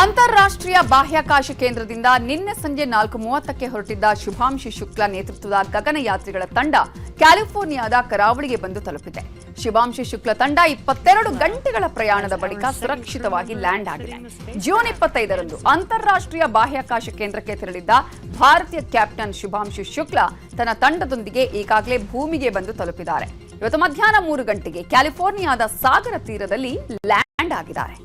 ಅಂತಾರಾಷ್ಟ್ರೀಯ ಬಾಹ್ಯಾಕಾಶ ಕೇಂದ್ರದಿಂದ ನಿನ್ನೆ ಸಂಜೆ ನಾಲ್ಕು ಮೂವತ್ತಕ್ಕೆ ಹೊರಟಿದ್ದ ಶುಭಾಂಶಿ ಶುಕ್ಲಾ ನೇತೃತ್ವದ ಗಗನಯಾತ್ರಿಗಳ ತಂಡ ಕ್ಯಾಲಿಫೋರ್ನಿಯಾದ ಕರಾವಳಿಗೆ ಬಂದು ತಲುಪಿದೆ. ಶುಭಾಂಶಿ ಶುಕ್ಲ ತಂಡ ಇಪ್ಪತ್ತೆರಡು ಗಂಟೆಗಳ ಪ್ರಯಾಣದ ಬಳಿಕ ಸುರಕ್ಷಿತವಾಗಿ ಲ್ಯಾಂಡ್ ಆಗಿದೆ. ಜೂನ್ ಇಪ್ಪತ್ತೈದರಂದು ಅಂತಾರಾಷ್ಟ್ರೀಯ ಬಾಹ್ಯಾಕಾಶ ಕೇಂದ್ರಕ್ಕೆ ತೆರಳಿದ್ದ ಭಾರತೀಯ ಕ್ಯಾಪ್ಟನ್ ಶುಭಾಂಶಿ ಶುಕ್ಲಾ ತನ್ನ ತಂಡದೊಂದಿಗೆ ಈಗಾಗಲೇ ಭೂಮಿಗೆ ಬಂದು ತಲುಪಿದ್ದಾರೆ. ಇವತ್ತು ಮಧ್ಯಾಹ್ನ ಮೂರು ಗಂಟೆಗೆ ಕ್ಯಾಲಿಫೋರ್ನಿಯಾದ ಸಾಗರ ತೀರದಲ್ಲಿ ಲ್ಯಾಂಡ್ ಆಗಿದ್ದಾರೆ.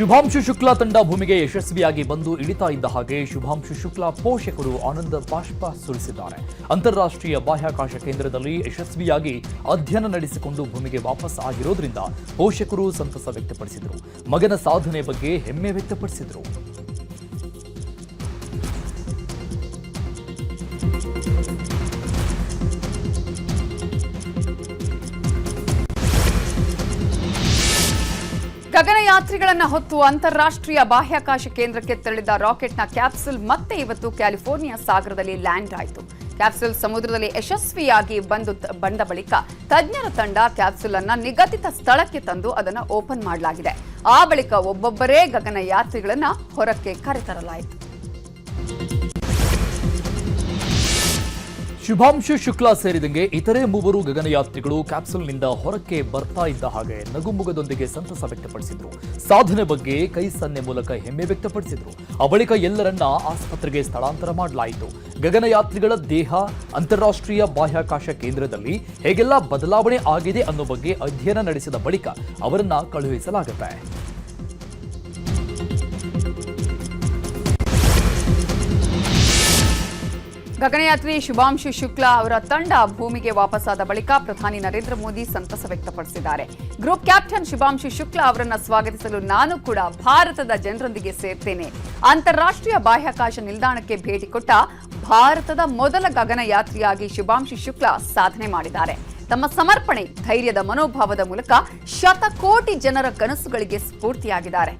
ಶುಭಾಂಶು ಶುಕ್ಲಾ ತಂಡ ಭೂಮಿಗೆ ಯಶಸ್ವಿಯಾಗಿ ಬಂದು ಇಳಿತಾ ಇದ್ದ ಹಾಗೆ ಶುಭಾಂಶು ಶುಕ್ಲಾ ಪೋಷಕರು ಆನಂದ ಬಾಷ್ಪ ಸುರಿಸಿದ್ದಾರೆ. ಅಂತಾರಾಷ್ಟ್ರೀಯ ಬಾಹ್ಯಾಕಾಶ ಕೇಂದ್ರದಲ್ಲಿ ಯಶಸ್ವಿಯಾಗಿ ಅಧ್ಯಯನ ನಡೆಸಿಕೊಂಡು ಭೂಮಿಗೆ ವಾಪಸ್ ಆಗಿರೋದ್ರಿಂದ ಪೋಷಕರು ಸಂತಸ ವ್ಯಕ್ತಪಡಿಸಿದರು. ಮಗನ ಸಾಧನೆ ಬಗ್ಗೆ ಹೆಮ್ಮೆ ವ್ಯಕ್ತಪಡಿಸಿದರು. ಗಗನಯಾತ್ರಿಗಳನ್ನ ಹೊತ್ತು ಅಂತಾರಾಷ್ಟ್ರೀಯ ಬಾಹ್ಯಾಕಾಶ ಕೇಂದ್ರಕ್ಕೆ ತೆರಳಿದ ರಾಕೆಟ್ನ ಕ್ಯಾಪ್ಸುಲ್ ಮತ್ತೆ ಇವತ್ತು ಕ್ಯಾಲಿಫೋರ್ನಿಯಾ ಸಾಗರದಲ್ಲಿ ಲ್ಯಾಂಡ್ ಆಯಿತು. ಕ್ಯಾಪ್ಸುಲ್ ಸಮುದ್ರದಲ್ಲಿ ಯಶಸ್ವಿಯಾಗಿ ಬಂದು ಬಂದ ಬಳಿಕ ತಜ್ಞರ ತಂಡ ಕ್ಯಾಪ್ಸುಲ್ ಅನ್ನು ನಿಗದಿತ ಸ್ಥಳಕ್ಕೆ ತಂದು ಅದನ್ನು ಓಪನ್ ಮಾಡಲಾಗಿದೆ. ಆ ಬಳಿಕ ಒಬ್ಬೊಬ್ಬರೇ ಗಗನಯಾತ್ರಿಗಳನ್ನು ಹೊರಕ್ಕೆ ಕರೆತರಲಾಯಿತು. ಶುಭಾಂಶು ಶುಕ್ಲಾ ಸೇರಿದಂಗೆ ಇತರೆ ಮೂವರು ಗಗನಯಾತ್ರಿಗಳು ಕ್ಯಾಪ್ಸುಲ್ನಿಂದ ಹೊರಕ್ಕೆ ಬರ್ತಾ ಇದ್ದ ಹಾಗೆ ನಗುಮುಗದೊಂದಿಗೆ ಸಂತಸ ವ್ಯಕ್ತಪಡಿಸಿದ್ರು. ಸಾಧನೆ ಬಗ್ಗೆ ಕೈ ಸನ್ನೆ ಮೂಲಕ ಹೆಮ್ಮೆ ವ್ಯಕ್ತಪಡಿಸಿದ್ರು. ಆ ಬಳಿಕ ಎಲ್ಲರನ್ನ ಆಸ್ಪತ್ರೆಗೆ ಸ್ಥಳಾಂತರ ಮಾಡಲಾಯಿತು. ಗಗನಯಾತ್ರಿಗಳ ದೇಹ ಅಂತಾರಾಷ್ಟ್ರೀಯ ಬಾಹ್ಯಾಕಾಶ ಕೇಂದ್ರದಲ್ಲಿ ಹೇಗೆಲ್ಲ ಬದಲಾವಣೆ ಆಗಿದೆ ಅನ್ನೋ ಬಗ್ಗೆ ಅಧ್ಯಯನ ನಡೆಸಿದ ಬಳಿಕ ಅವರನ್ನ ಕಳುಹಿಸಲಾಗುತ್ತೆ. ಗಗನಯಾತ್ರಿ ಶುಭಾಂಶು ಶುಕ್ಲಾ ಅವರ ತಂಡ ಭೂಮಿಗೆ ವಾಪಸ್ಸಾದ ಬಳಿಕ ಪ್ರಧಾನಿ ನರೇಂದ್ರ ಮೋದಿ ಸಂತಸ ವ್ಯಕ್ತಪಡಿಸಿದ್ದಾರೆ. ಗ್ರೂಪ್ ಕ್ಯಾಪ್ಟನ್ ಶುಭಾಂಶು ಶುಕ್ಲಾ ಅವರನ್ನು ಸ್ವಾಗತಿಸಲು ನಾನು ಕೂಡ ಭಾರತದ ಜನರೊಂದಿಗೆ ಸೇರ್ತೇನೆ. ಅಂತಾರಾಷ್ಟ್ರೀಯ ಬಾಹ್ಯಾಕಾಶ ನಿಲ್ದಾಣಕ್ಕೆ ಭೇಟಿ ಕೊಟ್ಟ ಭಾರತದ ಮೊದಲ ಗಗನಯಾತ್ರಿಯಾಗಿ ಶುಭಾಂಶು ಶುಕ್ಲಾ ಸಾಧನೆ ಮಾಡಿದ್ದಾರೆ. ತಮ್ಮ ಸಮರ್ಪಣೆ, ಧೈರ್ಯದ ಮನೋಭಾವದ ಮೂಲಕ ಶತಕೋಟಿ ಜನರ ಕನಸುಗಳಿಗೆ ಸ್ಫೂರ್ತಿಯಾಗಿದ್ದಾರೆ.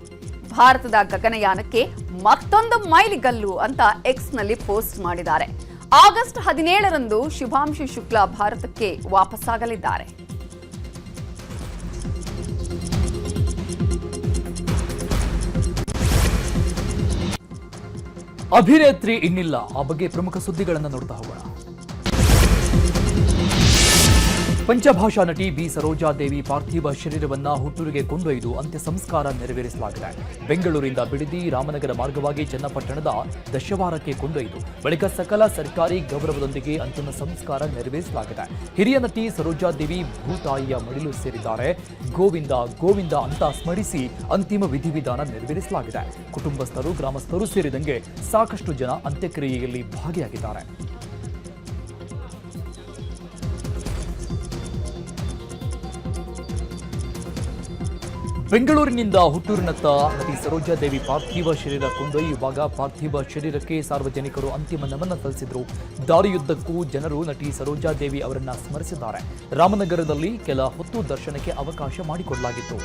ಭಾರತದ ಗಗನಯಾನಕ್ಕೆ ಮತ್ತೊಂದು ಮೈಲಿಗಲ್ಲು ಅಂತ ಎಕ್ಸ್ನಲ್ಲಿ ಪೋಸ್ಟ್ ಮಾಡಿದ್ದಾರೆ. ಆಗಸ್ಟ್ ಹದಿನೇಳರಂದು ಶುಭಾಂಶು ಶುಕ್ಲಾ ಭಾರತಕ್ಕೆ ವಾಪಸ್ಸಾಗಲಿದ್ದಾರೆ. ಅಭಿನೇತ್ರಿ ಇನ್ನಿಲ್ಲ ಆ ಬಗ್ಗೆ ಪ್ರಮುಖ ಸುದ್ದಿಗಳನ್ನು ನೋಡ್ತಾ ಹೋಗೋಣ. ಪಂಚಭಾಷಾ ನಟಿ ಬಿ. ಸರೋಜಾದೇವಿ ಪಾರ್ಥಿವ ಶರೀರವನ್ನ ಹುಟ್ಟೂರಿಗೆ ಕೊಂಡೊಯ್ದು ಅಂತ್ಯ ಸಂಸ್ಕಾರ ನೆರವೇರಿಸಲಾಗಿದೆ. ಬೆಂಗಳೂರಿಂದ ಬಿಡದಿ ರಾಮನಗರ ಮಾರ್ಗವಾಗಿ ಚನ್ನಪಟ್ಟಣದ ದಶವಾರಕ್ಕೆ ಕೊಂಡೊಯ್ದು. ಬಳಿಕ ಸಕಲ ಸರ್ಕಾರಿ ಗೌರವದೊಂದಿಗೆ ಅಂತಿಮ ಸಂಸ್ಕಾರ ನೆರವೇರಿಸಲಾಗಿದೆ. ಹಿರಿಯ ನಟಿ ಸರೋಜಾದೇವಿ ಭೂತಾಯಿಯ ಮಡಿಲು ಸೇರಿದ್ದಾರೆ. ಗೋವಿಂದ ಗೋವಿಂದ ಅಂತ ಸ್ಮರಿಸಿ ಅಂತಿಮ ವಿಧಿವಿಧಾನ ನೆರವೇರಿಸಲಾಗಿದೆ. ಕುಟುಂಬಸ್ಥರು, ಗ್ರಾಮಸ್ಥರು ಸೇರಿದಂಗೆ ಸಾಕಷ್ಟು ಜನ ಅಂತ್ಯಕ್ರಿಯೆಯಲ್ಲಿ ಭಾಗಿಯಾಗಿದ್ದಾರೆ. ಬೆಂಗಳೂರಿನಿಂದ ಹುಟ್ಟೂರಿನತ್ತ ನಟಿ ಸರೋಜಾದೇವಿ ಪಾರ್ಥಿವ ಶರೀರ ಕೊಂಡೊಯ್ಯುವಾಗ ಪಾರ್ಥಿವ ಶರೀರಕ್ಕೆ ಸಾರ್ವಜನಿಕರು ಅಂತಿಮ ನಮನ ಸಲ್ಲಿಸಿದರು. ದಾರಿಯುದ್ದಕ್ಕೂ ಜನರು ನಟಿ ಸರೋಜಾದೇವಿ ಅವರನ್ನ ಸ್ಮರಿಸಿದ್ದಾರೆ. ರಾಮನಗರದಲ್ಲಿ ಕೆಲ ಹೊತ್ತು ದರ್ಶನಕ್ಕೆ ಅವಕಾಶ ಮಾಡಿಕೊಡಲಾಗಿತ್ತು.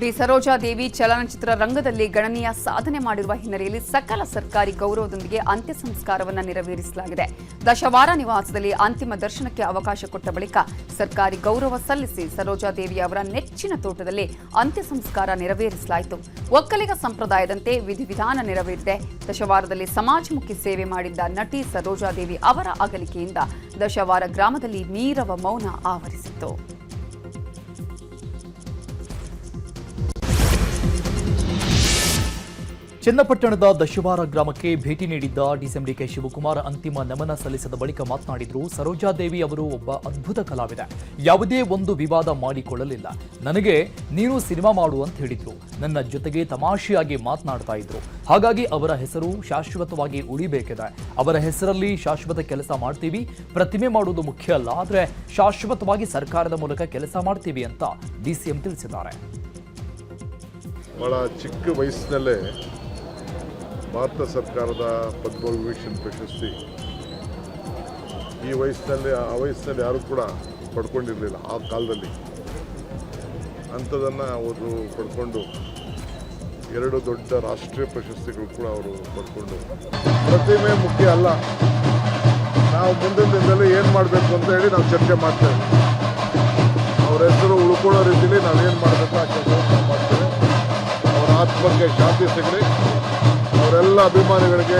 ಬಿ ಸರೋಜಾದೇವಿ ಚಲನಚಿತ್ರ ರಂಗದಲ್ಲಿ ಗಣನೀಯ ಸಾಧನೆ ಮಾಡಿರುವ ಹಿನ್ನೆಲೆಯಲ್ಲಿ ಸಕಲ ಸರ್ಕಾರಿ ಗೌರವದೊಂದಿಗೆ ಅಂತ್ಯ ಸಂಸ್ಕಾರವನ್ನು ನೆರವೇರಿಸಲಾಗಿದೆ. ದಶವಾರ ನಿವಾಸದಲ್ಲಿ ಅಂತಿಮ ದರ್ಶನಕ್ಕೆ ಅವಕಾಶ ಕೊಟ್ಟ ಬಳಿಕ ಸರ್ಕಾರಿ ಗೌರವ ಸಲ್ಲಿಸಿ ಸರೋಜಾದೇವಿ ಅವರ ನೆಚ್ಚಿನ ತೋಟದಲ್ಲಿ ಅಂತ್ಯ ಸಂಸ್ಕಾರ ನೆರವೇರಿಸಲಾಯಿತು. ಒಕ್ಕಲಿಗ ಸಂಪ್ರದಾಯದಂತೆ ವಿಧಿವಿಧಾನ ನೆರವೇರಿದೆ. ದಶವಾರದಲ್ಲಿ ಸಮಾಜಮುಖಿ ಸೇವೆ ಮಾಡಿದ್ದ ನಟಿ ಸರೋಜಾದೇವಿ ಅವರ ಅಗಲಿಕೆಯಿಂದ ದಶವಾರ ಗ್ರಾಮದಲ್ಲಿ ನೀರವ ಮೌನ ಆವರಿಸಿತ್ತು. ಚನ್ನಪಟ್ಟಣದ ದಶವಾರ ಗ್ರಾಮಕ್ಕೆ ಭೇಟಿ ನೀಡಿದ್ದ ಡಿಸಿಎಂಡಿಕೆ ಶಿವಕುಮಾರ್ ಅಂತಿಮ ನಮನ ಸಲ್ಲಿಸಿದ ಬಳಿಕ ಮಾತನಾಡಿದ್ರು ಸರೋಜಾದೇವಿ ಅವರು ಒಬ್ಬ ಅದ್ಭುತ ಕಲಾವಿದ. ಯಾವುದೇ ಒಂದು ವಿವಾದ ಮಾಡಿಕೊಳ್ಳಲಿಲ್ಲ. ನನಗೆ ನೀನು ಸಿನಿಮಾ ಮಾಡು ಅಂತ ಹೇಳಿದ್ರು. ನನ್ನ ಜೊತೆಗೆ ತಮಾಷೆಯಾಗಿ ಮಾತನಾಡ್ತಾ ಇದ್ರು. ಹಾಗಾಗಿ ಅವರ ಹೆಸರು ಶಾಶ್ವತವಾಗಿ ಉಳಿಬೇಕಿದೆ. ಅವರ ಹೆಸರಲ್ಲಿ ಶಾಶ್ವತ ಕೆಲಸ ಮಾಡ್ತೀವಿ. ಪ್ರತಿಮೆ ಮಾಡುವುದು ಮುಖ್ಯ ಅಲ್ಲ, ಆದರೆ ಶಾಶ್ವತವಾಗಿ ಸರ್ಕಾರದ ಮೂಲಕ ಕೆಲಸ ಮಾಡ್ತೀವಿ ಅಂತ ಡಿಸಿಎಂ ತಿಳಿಸಿದ್ದಾರೆ. ಬಹಳ ಚಿಕ್ಕ ವಯಸ್ಸಿನಲ್ಲೇ ಭಾರತ ಸರ್ಕಾರದ ಪದ್ಮವಿಭೂಷಣ್ ಪ್ರಶಸ್ತಿ. ಈ ವಯಸ್ಸಿನಲ್ಲಿ, ಆ ವಯಸ್ಸಿನಲ್ಲಿ ಯಾರು ಕೂಡ ಪಡ್ಕೊಂಡಿರಲಿಲ್ಲ ಆ ಕಾಲದಲ್ಲಿ. ಅಂಥದನ್ನು ಅವರು ಪಡ್ಕೊಂಡು ಎರಡು ದೊಡ್ಡ ರಾಷ್ಟ್ರೀಯ ಪ್ರಶಸ್ತಿಗಳು ಕೂಡ ಅವರು ಪಡ್ಕೊಂಡು. ಪ್ರತಿಮೆ ಮುಖ್ಯ ಅಲ್ಲ. ನಾವು ಮುಂದಿನ ದಿನದಲ್ಲಿ ಏನು ಮಾಡಬೇಕು ಅಂತ ಹೇಳಿ ನಾವು ಚರ್ಚೆ ಮಾಡ್ತೇವೆ. ಅವರ ಹೆಸರು ಉಳ್ಕೊಳ್ಳೋ ರೀತಿಯಲ್ಲಿ ನಾವೇನು ಮಾಡಬೇಕು ಆ ಕೆಲಸ ಮಾಡ್ತೇವೆ ಅವರ ಆತ್ಮಕ್ಕೆ ಶಾಂತಿ ಸಿಗಲಿ. ಅವರೆಲ್ಲ ಅಭಿಮಾನಿಗಳಿಗೆ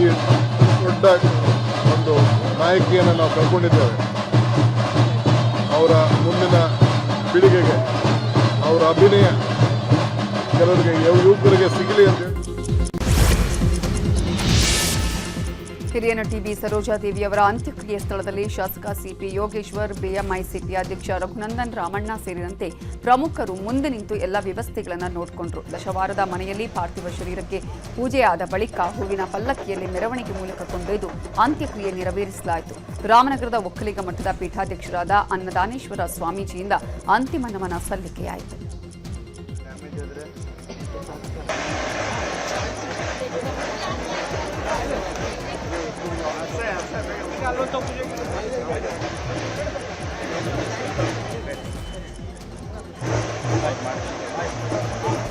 ಈ ದೊಡ್ಡ ಒಂದು ನಾಯಕಿಯನ್ನು ನಾವು ಕಳ್ಕೊಂಡಿದ್ದೇವೆ. ಅವರ ಮುಂದಿನ ಪೀಳಿಗೆಗೆ ಅವರ ಅಭಿನಯ ಕೆಲವರಿಗೆ ಯುವ- ಯುವಕರಿಗೆ ಸಿಗಲಿ ಅಂತ ಹಿರಿಯ ನಟಿ ಬಿ ಸರೋಜಾದೇವಿ ಅವರ ಅಂತ್ಯಕ್ರಿಯೆ ಸ್ಥಳದಲ್ಲಿ ಶಾಸಕ ಸಿಪಿ ಯೋಗೇಶ್ವರ್ ಬಿಎಂಐಸಿಪಿ ಅಧ್ಯಕ್ಷ ರಘುನಂದನ್, ರಾಮಣ್ಣ ಸೇರಿದಂತೆ ಪ್ರಮುಖರು ಮುಂದೆ ನಿಂತು ಎಲ್ಲ ವ್ಯವಸ್ಥೆಗಳನ್ನು ನೋಡಿಕೊಂಡರು. ದಶವಾರದ ಮನೆಯಲ್ಲಿ ಪಾರ್ಥಿವ ಶರೀರಕ್ಕೆ ಪೂಜೆಯಾದ ಬಳಿಕ ಹೂವಿನ ಪಲ್ಲಕ್ಕಿಯಲ್ಲಿ ಮೆರವಣಿಗೆ ಮೂಲಕ ಕೊಂಡೊಯ್ದು ಅಂತ್ಯಕ್ರಿಯೆ ನೆರವೇರಿಸಲಾಯಿತು. ರಾಮನಗರದ ಒಕ್ಕಲಿಗ ಮಠದ ಪೀಠಾಧ್ಯಕ್ಷರಾದ ಅನ್ನದಾನೇಶ್ವರ ಸ್ವಾಮೀಜಿಯಿಂದ ಅಂತಿಮ ನಮನ ಸಲ್ಲಿಕೆಯಾಯಿತು.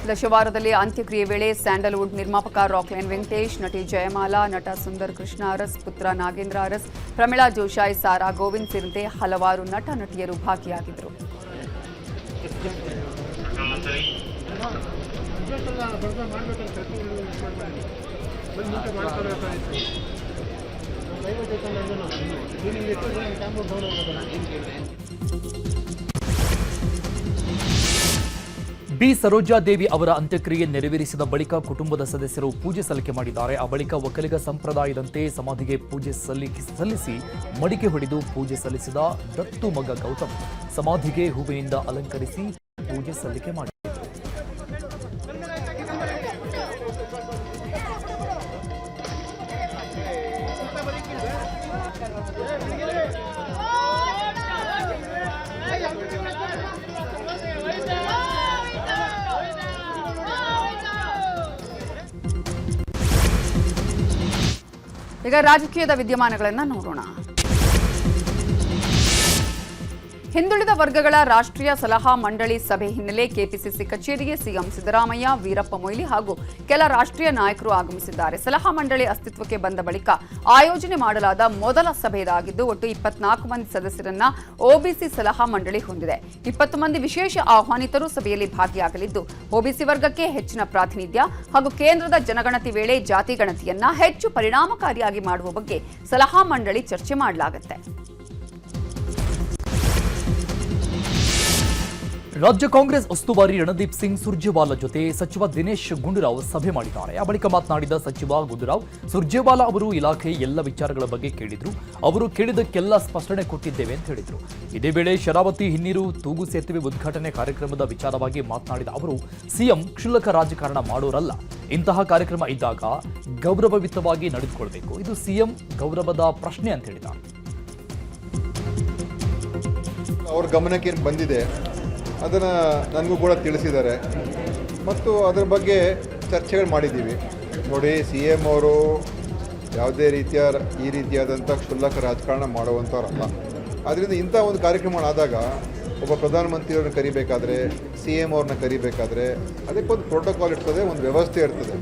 ದಶವಾರದಲ್ಲಿ ಅಂತ್ಯಕ್ರಿಯೆ ವೇಳೆ ಸ್ಯಾಂಡಲ್ವುಡ್ ನಿರ್ಮಾಪಕ ರಾಕ್ಲೈನ್ ವೆಂಕಟೇಶ್, ನಟಿ ಜಯಮಾಲಾ, ನಟ ಸುಂದರ್ ಕೃಷ್ಣ ಅರಸ್, ಪುತ್ರ ನಾಗೇಂದ್ರ ಅರಸ್, ಪ್ರಮಿಳಾ ಜೋಶಾಯ್ ಸಾರಾ ಗೋವಿಂದ್ ಸೇರಿದಂತೆ ಹಲವಾರು ನಟ ನಟಿಯರು ಭಾಗಿಯಾಗಿದ್ದರು. ಬಿ ಸರೋಜಾದೇವಿ ಅವರ ಅಂತ್ಯಕ್ರಿಯೆ ನೆರವೇರಿಸಿದ ಬಳಿಕ ಕುಟುಂಬದ ಸದಸ್ಯರು ಪೂಜೆ ಸಲ್ಲಿಕೆ ಮಾಡಿದ್ದಾರೆ. ಆ ಬಳಿಕ ಒಕ್ಕಲಿಗ ಸಂಪ್ರದಾಯದಂತೆ ಸಮಾಧಿಗೆ ಪೂಜೆ ಸಲ್ಲಿಕೆ ಸಲ್ಲಿಸಿ ಮಡಿಕೆ ಹೊಡೆದು ಪೂಜೆ ಸಲ್ಲಿಸಿದ ದತ್ತು ಮಗ ಗೌತಮ್ ಸಮಾಧಿಗೆ ಹೂವಿನಿಂದ ಅಲಂಕರಿಸಿ ಪೂಜೆ ಸಲ್ಲಿಕೆ ಮಾಡಿದರು. ಈಗ ರಾಜಕೀಯದ ವಿದ್ಯಮಾನಗಳನ್ನು ನೋಡೋಣ. ಹಿಂದುಳಿದ ವರ್ಗಗಳ ರಾಷ್ಟ್ರೀಯ ಸಲಹಾ ಮಂಡಳಿ ಸಭೆ ಹಿನ್ನೆಲೆ ಕೆಪಿಸಿಸಿ ಕಚೇರಿಗೆ ಸಿಎಂ ಸಿದ್ದರಾಮಯ್ಯ, ವೀರಪ್ಪ ಮೊಯ್ಲಿ ಹಾಗೂ ಕೆಲ ರಾಷ್ಟ್ರೀಯ ನಾಯಕರು ಆಗಮಿಸಿದ್ದಾರೆ. ಸಲಹಾ ಮಂಡಳಿ ಅಸ್ತಿತ್ವಕ್ಕೆ ಬಂದ ಬಳಿಕ ಆಯೋಜನೆ ಮಾಡಲಾದ ಮೊದಲ ಸಭೆ ಇದಾಗಿದ್ದು ಒಟ್ಟು ಇಪ್ಪತ್ನಾಲ್ಕು ಮಂದಿ ಸದಸ್ಯರನ್ನ ಒಬಿಸಿ ಸಲಹಾ ಮಂಡಳಿ ಹೊಂದಿದೆ. ಇಪ್ಪತ್ತು ಮಂದಿ ವಿಶೇಷ ಆಹ್ವಾನಿತರು ಸಭೆಯಲ್ಲಿ ಭಾಗಿಯಾಗಲಿದ್ದು ಒಬಿಸಿ ವರ್ಗಕ್ಕೆ ಹೆಚ್ಚಿನ ಪ್ರಾತಿನಿಧ್ಯ ಹಾಗೂ ಕೇಂದ್ರದ ಜನಗಣತಿ ವೇಳೆ ಜಾತಿ ಗಣತಿಯನ್ನ ಹೆಚ್ಚು ಪರಿಣಾಮಕಾರಿಯಾಗಿ ಮಾಡುವ ಬಗ್ಗೆ ಸಲಹಾ ಮಂಡಳಿ ಚರ್ಚೆ ಮಾಡಲಾಗುತ್ತೆ. ರಾಜ್ಯ ಕಾಂಗ್ರೆಸ್ ಉಸ್ತುವಾರಿ ರಣದೀಪ್ ಸಿಂಗ್ ಸುರ್ಜೇವಾಲಾ ಜೊತೆ ಸಚಿವ ದಿನೇಶ್ ಗುಂಡೂರಾವ್ ಸಭೆ ಮಾಡಿದ್ದಾರೆ. ಆ ಬಳಿಕ ಮಾತನಾಡಿದ ಸಚಿವ ಗುಂಡೂರಾವ್, ಸುರ್ಜೇವಾಲಾ ಅವರು ಇಲಾಖೆ ಎಲ್ಲ ವಿಚಾರಗಳ ಬಗ್ಗೆ ಕೇಳಿದ್ರು. ಅವರು ಕೇಳಿದಕ್ಕೆಲ್ಲ ಸ್ಪಷ್ಟನೆ ಕೊಟ್ಟಿದ್ದೇವೆ ಅಂತ ಹೇಳಿದ್ರು. ಇದೇ ವೇಳೆ ಶರಾವತಿ ಹಿನ್ನೀರು ತೂಗು ಸೇತುವೆ ಉದ್ಘಾಟನೆ ಕಾರ್ಯಕ್ರಮದ ವಿಚಾರವಾಗಿ ಮಾತನಾಡಿದ ಅವರು, ಸಿಎಂ ಕ್ಷುಲ್ಲಕ ರಾಜಕಾರಣ ಮಾಡೋರಲ್ಲ. ಇಂತಹ ಕಾರ್ಯಕ್ರಮ ಇದ್ದಾಗ ಗೌರವಯುತವಾಗಿ ನಡೆದುಕೊಳ್ಬೇಕು. ಇದು ಸಿಎಂ ಗೌರವದ ಪ್ರಶ್ನೆ ಅಂತ ಹೇಳಿದ್ದಾರೆ. ಅವ್ರ ಗಮನಕ್ಕೆ ಬಂದಿದೆ? ಅದನ್ನು ನನಗೂ ಕೂಡ ತಿಳಿಸಿದ್ದಾರೆ. ಮತ್ತು ಅದರ ಬಗ್ಗೆ ಚರ್ಚೆಗಳು ಮಾಡಿದ್ದೀವಿ. ನೋಡಿ, ಸಿ ಎಂ ಅವರು ಯಾವುದೇ ರೀತಿಯ ಈ ರೀತಿಯಾದಂಥ ಕ್ಷುಲ್ಲಕ ರಾಜಕಾರಣ ಮಾಡುವಂಥವ್ರಲ್ಲ. ಅದರಿಂದ ಇಂಥ ಒಂದು ಕಾರ್ಯಕ್ರಮಗಳಾದಾಗ ಒಬ್ಬ ಪ್ರಧಾನಮಂತ್ರಿಯವ್ರನ್ನ ಕರಿಬೇಕಾದ್ರೆ, ಸಿ ಎಂ ಅವ್ರನ್ನ ಕರಿಬೇಕಾದ್ರೆ ಅದಕ್ಕೊಂದು ಪ್ರೋಟೋಕಾಲ್ ಇರ್ತದೆ, ಒಂದು ವ್ಯವಸ್ಥೆ ಇರ್ತದೆ.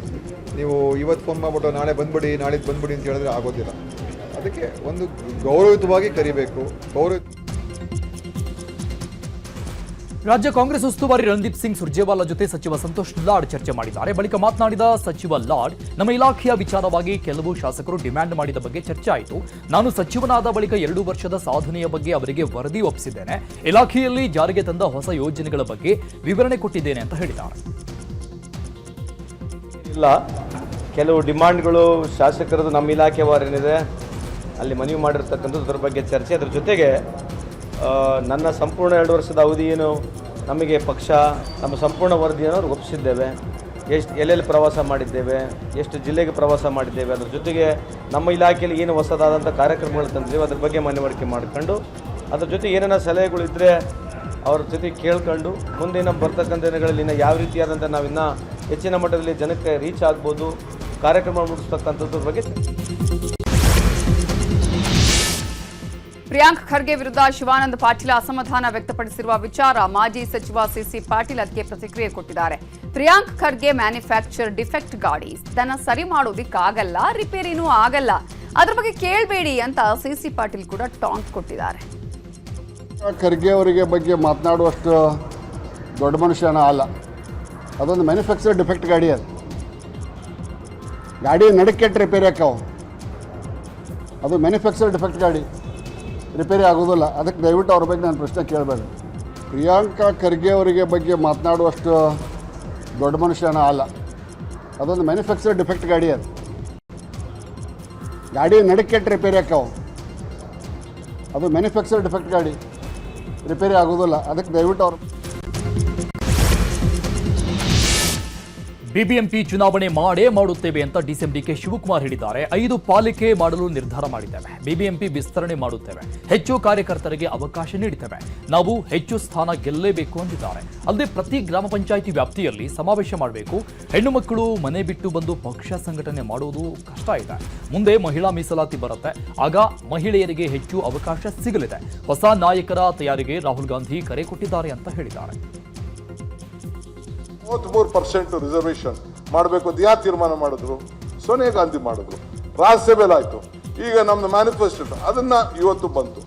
ನೀವು ಇವತ್ತು ಫೋನ್ ಮಾಡಿಬಿಟ್ಟು ನಾಳೆ ಬಂದ್ಬಿಡಿ ನಾಳೆ ಬಂದ್ಬಿಡಿ ಅಂತ ಹೇಳಿದ್ರೆ ಆಗೋದಿಲ್ಲ. ಅದಕ್ಕೆ ಒಂದು ಗೌರವಯುತವಾಗಿ ಕರಿಬೇಕು. ಗೌರವ ರಾಜ್ಯ ಕಾಂಗ್ರೆಸ್ ಉಸ್ತುವಾರಿ ರಣದೀಪ್ ಸಿಂಗ್ ಸುರ್ಜೇವಾಲಾ ಜೊತೆ ಸಚಿವ ಸಂತೋಷ್ ಲಾಡ್ ಚರ್ಚೆ ಮಾಡಿದ್ದಾರೆ. ಬಳಿಕ ಮಾತನಾಡಿದ ಸಚಿವ ಲಾಡ್, ನಮ್ಮ ಇಲಾಖೆಯ ವಿಚಾರವಾಗಿ ಕೆಲವು ಶಾಸಕರು ಡಿಮ್ಯಾಂಡ್ ಮಾಡಿದ ಬಗ್ಗೆ ಚರ್ಚೆ ಆಯಿತು. ನಾನು ಸಚಿವನಾದ ಬಳಿಕ ಎರಡು ವರ್ಷದ ಸಾಧನೆಯ ಬಗ್ಗೆ ಅವರಿಗೆ ವರದಿ ಒಪ್ಪಿಸಿದ್ದೇನೆ. ಇಲಾಖೆಯಲ್ಲಿ ಜಾರಿಗೆ ತಂದ ಹೊಸ ಯೋಜನೆಗಳ ಬಗ್ಗೆ ವಿವರಣೆ ಕೊಟ್ಟಿದ್ದೇನೆ ಅಂತ ಹೇಳಿದ್ದಾರೆ. ಇಲ್ಲ. ಕೆಲವು ಡಿಮ್ಯಾಂಡ್ಗಳು ಶಾಸಕರದು ನಮ್ಮ ಇಲಾಖೆ ವಾರ ಏನಿದೆ ಅಲ್ಲಿ ಮನವಿ ಮಾಡಿರ್ತಕ್ಕಂಥದ್ದು ಅದರ ಬಗ್ಗೆ ಚರ್ಚೆ. ಅದರ ಜೊತೆಗೆ ನನ್ನ ಸಂಪೂರ್ಣ ಎರಡು ವರ್ಷದ ಅವಧಿಯನ್ನು ನಮಗೆ ಪಕ್ಷ, ನಮ್ಮ ಸಂಪೂರ್ಣ ವರದಿಯನ್ನು ಅವ್ರಿಗೆ ಒಪ್ಪಿಸಿದ್ದೇವೆ. ಎಷ್ಟು ಎಲ್ಲೆಲ್ಲಿ ಪ್ರವಾಸ ಮಾಡಿದ್ದೇವೆ, ಎಷ್ಟು ಜಿಲ್ಲೆಗೆ ಪ್ರವಾಸ ಮಾಡಿದ್ದೇವೆ, ಅದ್ರ ಜೊತೆಗೆ ನಮ್ಮ ಇಲಾಖೆಯಲ್ಲಿ ಏನು ಹೊಸದಾದಂಥ ಕಾರ್ಯಕ್ರಮಗಳು ತಂದಿದ್ದೇವೆ, ಅದ್ರ ಬಗ್ಗೆ ಮನವರಿಕೆ ಮಾಡ್ಕೊಂಡು, ಅದ್ರ ಜೊತೆ ಏನೇನೋ ಸಲಹೆಗಳಿದ್ದರೆ ಅವ್ರ ಜೊತೆ ಕೇಳ್ಕೊಂಡು ಮುಂದಿನ ಬರ್ತಕ್ಕಂಥ ದಿನಗಳಲ್ಲಿ ಇನ್ನು ಯಾವ ರೀತಿಯಾದಂಥ ನಾವಿನ್ನ ಹೆಚ್ಚಿನ ಮಟ್ಟದಲ್ಲಿ ಜನಕ್ಕೆ ರೀಚ್ ಆಗ್ಬೋದು, ಕಾರ್ಯಕ್ರಮ ಮುಗಿಸ್ತಕ್ಕಂಥದ್ರ ಬಗ್ಗೆ ಪ್ರಿಯಾಂಕ್ ಖರ್ಗೆ ವಿರುದ್ಧ ಶಿವಾನಂದ ಪಾಟೀಲ್ ಅಸಮಾಧಾನ ವ್ಯಕ್ತಪಡಿಸಿರುವ ವಿಚಾರ ಮಾಜಿ ಸಚಿವ ಸಿಸಿ ಪಾಟೀಲ್ ಅದಕ್ಕೆ ಪ್ರತಿಕ್ರಿಯೆ ಕೊಟ್ಟಿದ್ದಾರೆ. ಪ್ರಿಯಾಂಕ್ ಖರ್ಗೆ ಮ್ಯಾನುಫ್ಯಾಕ್ಚರ್ ಡಿಫೆಕ್ಟ್ ಗಾಡಿ. ತನ್ನ ಸರಿ ಮಾಡೋದಿಕ್ಕಾಗಲ್ಲ ರಿಪೇರಿನೂ ಆಗಲ್ಲ. ಅದ್ರ ಬಗ್ಗೆ ಕೇಳಬೇಡಿ ಅಂತ ಸಿಸಿ ಪಾಟೀಲ್ ಕೂಡ ಟಾಂಗ್ ಕೊಟ್ಟಿದ್ದಾರೆ. ಖರ್ಗೆ ಅವರಿಗೆ ಬಗ್ಗೆ ಮಾತನಾಡುವಷ್ಟು ದೊಡ್ಡ ಮನುಷ್ಯನ ಅಲ್ಲ. ಅದೊಂದು ಮ್ಯಾನುಫ್ಯಾಕ್ಚರ್ ಡಿಫೆಕ್ಟ್ ಗಾಡಿ ಅದು. ಗಾಡಿ ನಡಕ್ಕೆ ರಿಪೇರಿ ಹಾಕವು ಅದು ಮ್ಯಾನುಫ್ಯಾಕ್ಚರ್ ಡಿಫೆಕ್ಟ್ ಗಾಡಿ. ರಿಪೇರಿ ಆಗೋದಿಲ್ಲ. ಅದಕ್ಕೆ ದಯವಿಟ್ಟು ಅವ್ರ ಬಗ್ಗೆ ನಾನು ಪ್ರಶ್ನೆ ಕೇಳಬೇಡ. ಪ್ರಿಯಾಂಕಾ ಖರ್ಗೆ ಅವರಿಗೆ ಬಗ್ಗೆ ಮಾತನಾಡುವಷ್ಟು ದೊಡ್ಡ ಮನುಷ್ಯನ ಅಲ್ಲ. ಅದೊಂದು ಮ್ಯಾನುಫ್ಯಾಕ್ಚರ್ ಡಿಫೆಕ್ಟ್ ಗಾಡಿ ಅದು. ಗಾಡಿ ನಡಕ್ಕೆಟ್ಟು ರಿಪೇರಿ ಹಾಕವು ಅದು ಮ್ಯಾನುಫ್ಯಾಕ್ಚರ್ ಡಿಫೆಕ್ಟ್ ಗಾಡಿ. ರಿಪೇರಿ ಆಗೋದಿಲ್ಲ. ಅದಕ್ಕೆ ದಯವಿಟ್ಟು ಅವ್ರು ಬಿಬಿಎಂಪಿ ಚುನಾವಣೆ ಮಾಡೇ ಮಾಡುತ್ತೇವೆ ಅಂತ ಡಿಸಿಎಂ ಡಿಕೆ ಶಿವಕುಮಾರ್ ಹೇಳಿದ್ದಾರೆ. ಐದು ಪಾಲಿಕೆ ಮಾಡಲು ನಿರ್ಧಾರ ಮಾಡಿದ್ದೇವೆ. ಬಿಬಿಎಂಪಿ ವಿಸ್ತರಣೆ ಮಾಡುತ್ತೇವೆ. ಹೆಚ್ಚು ಕಾರ್ಯಕರ್ತರಿಗೆ ಅವಕಾಶ ನೀಡುತ್ತೇವೆ. ನಾವು ಹೆಚ್ಚು ಸ್ಥಾನ ಗೆಲ್ಲಲೇಬೇಕು ಅಂದಿದ್ದಾರೆ. ಅಲ್ಲದೆ ಪ್ರತಿ ಗ್ರಾಮ ಪಂಚಾಯಿತಿ ವ್ಯಾಪ್ತಿಯಲ್ಲಿ ಸಮಾವೇಶ ಮಾಡಬೇಕು. ಹೆಣ್ಣು ಮಕ್ಕಳು ಮನೆ ಬಿಟ್ಟು ಬಂದು ಪಕ್ಷ ಸಂಘಟನೆ ಮಾಡುವುದು ಕಷ್ಟ ಇದೆ. ಮುಂದೆ ಮಹಿಳಾ ಮೀಸಲಾತಿ ಬರುತ್ತೆ. ಆಗ ಮಹಿಳೆಯರಿಗೆ ಹೆಚ್ಚು ಅವಕಾಶ ಸಿಗಲಿದೆ. ಹೊಸ ನಾಯಕರ ತಯಾರಿಗೆ ರಾಹುಲ್ ಗಾಂಧಿ ಕರೆ ಕೊಟ್ಟಿದ್ದಾರೆ ಅಂತ ಹೇಳಿದ್ದಾರೆ. ಮೂವತ್ತ್ಮೂರು ಪರ್ಸೆಂಟ್ ರಿಸರ್ವೇಷನ್ ಮಾಡಬೇಕು ಅಂತ ಯಾರು ತೀರ್ಮಾನ ಮಾಡಿದ್ರು? ಸೋನಿಯಾ ಗಾಂಧಿ ಮಾಡಿದ್ರು. ರಾಜ್ಯಸಭೆಯಲ್ಲಿ ಆಯಿತು ಈಗ ನಮ್ದು ಮ್ಯಾನಿಫೆಸ್ಟೋ ಅದನ್ನು ಇವತ್ತು ಬಂತು.